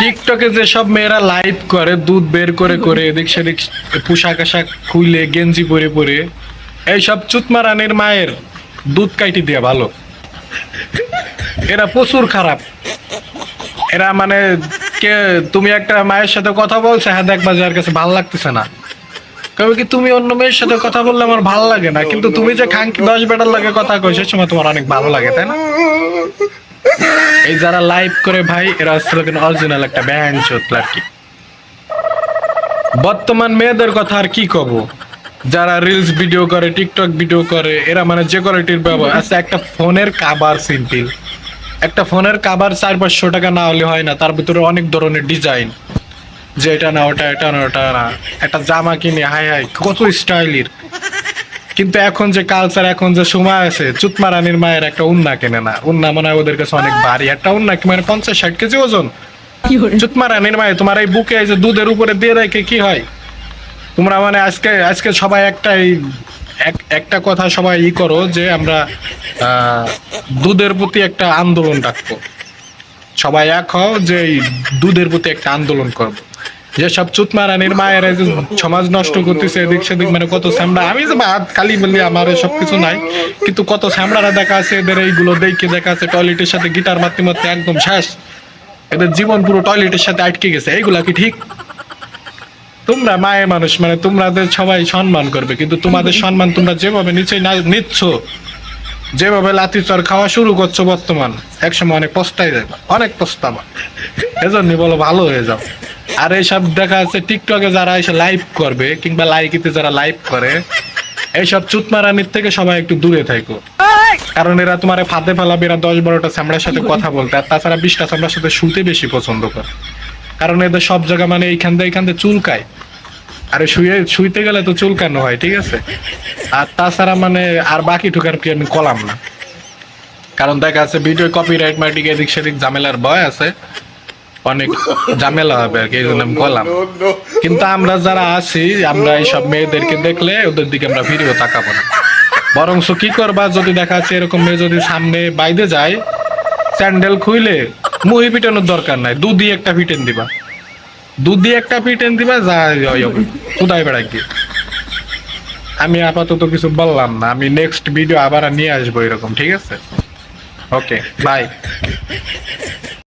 টিকটকে যে সব মেয়েরা লাইভ করে, দুধ বের করে করে, এদিক সেদিক পোশাক আশাক খুইলে, গেঞ্জি পরে পরে, এইসব চুতমা রানীর মায়ের দুধ কাইটি দিয়ে ভালো। এরা প্রচুর খারাপ। এরা মানে কে, তুমি একটা মায়ের সাথে কথা বলছো হ্যাঁ দেখবা যার কাছে ভালো লাগতেছে না। কবে কি, তুমি অন্য মেয়ের সাথে কথা বললে আমার ভালো লাগে না, কিন্তু তুমি যে খাঙ্কি দশ বেটার লাগে কথা কই সে সময় তোমার অনেক ভালো লাগে, তাই না? এই যারা লাইভ করে ভাই, এরা আসলে কিন্তু অরিজিনাল একটা ব্যান্ড চোতলা আর কি। বর্তমান মেয়েদের কথা আর কি কব? যারা রিলস ভিডিও করে টিকটক ভিডিও করে, এরা মানে যে কোয়ালিটির ব্যবহার আছে একটা ফোনের কাবার সিম্পল একটা ফোনের কাবার চার পাঁচশো টাকা না হলে হয় না, তার ভিতরে অনেক ধরনের ডিজাইন যে এটা না, ওটা, এটা না, ওটা না। একটা জামা কিনে হাই হাই কত স্টাইলির কিন্তু এখন যে কালচার এখন যে সময় আছে চুতমা রানীর মায়ের একটা উন্না কেনে না। উন্না মনে হয় ওদের কাছে অনেক ভারী। একটা উন্না কি মানে পঞ্চাশ ষাট কেজি ওজন? চুতমা রানীর মায়ে তোমার এই বুকে এই যে দুধের উপরে দিয়ে রেখে কি হয়? তোমরা মানে আজকে আজকে সবাই একটাই এক- একটা কথা সবাই ই করো যে আমরা দুধের প্রতি একটা আন্দোলন ডাকবো সবাই এক হও যে এই দুধের প্রতি একটা আন্দোলন করব। যেসব চুতমা রানীর মায়ের সমাজ নষ্ট করতেছে এদিক সেদিক মানে কত স্যামড়া আমি যে খালি বলি, আমার সব কিছু নাই। কিন্তু কত স্যামড়ারা দেখা আছে, এদের এইগুলো দেখে দেখা আছে, টয়লেটের সাথে গিটার মারতে মারতে একদম শেষ। এদের জীবন পুরো টয়লেটের সাথে আটকে গেছে, এইগুলা কি ঠিক? তোমরা মায়ের মানুষ মানে তোমাদের সবাই সম্মান করবে, কিন্তু তোমাদের সম্মান তোমরা যেভাবে নিচে নিচ্ছ, যেভাবে লাথি চর খাওয়া শুরু করছ বর্তমান, একসময় অনেক পস্তাই যাবে অনেক পস্তাবা। এজন্যই বলো ভালো হয়ে যাও। আর এইসব দেখা যাচ্ছে টিকটকে যারা এসে লাইভ করবে কিংবা লাইকিতে যারা লাইভ করে এইসব চুতমারানির থেকে সবাই একটু দূরে থাকো। কারণ এরা তোমার ফাঁদে ফেলাবে এরা দশ বারোটা চামড়ার সাথে কথা বলতে আর তাছাড়া বিশটা চামড়ার সাথে শুতে বেশি পছন্দ করে। কারণ এদের সব জায়গা মানে এইখান দিয়ে এইখান দিয়ে চুলকায়। আরে শুয়ে শুইতে গেলে তো চুলকানো হয় ঠিক আছে? আর তাছাড়া মানে আর বাকি ঠুকার কি আমি কলাম না। কারণ দেখা যাচ্ছে ভিডিও কপিরাইট মাইটিক এদিক সেদিক ঝামেলার ভয় আছে। অনেক ঝামেলা হবে আর কি এই জন্য আমি কলাম কিন্তু আমরা যারা আছি আমরা এইসব মেয়েদেরকে দেখলে ওদের দিকে আমরা ভিডিও তাকাবো না। বরংস কি করবা যদি দেখা যাচ্ছে এরকম মেয়ে যদি সামনে বাইরে যায় স্যান্ডেল খুইলে মুহি পিটানোর দরকার নাই দুধি একটা পিটেন দিবা। দুধি একটা পিটেন দিবা যা কোথায় বেড়াই গিয়ে। আমি আপাতত কিছু বললাম না আমি নেক্সট ভিডিও আবার নিয়ে আসব এরকম ঠিক আছে? Okay bye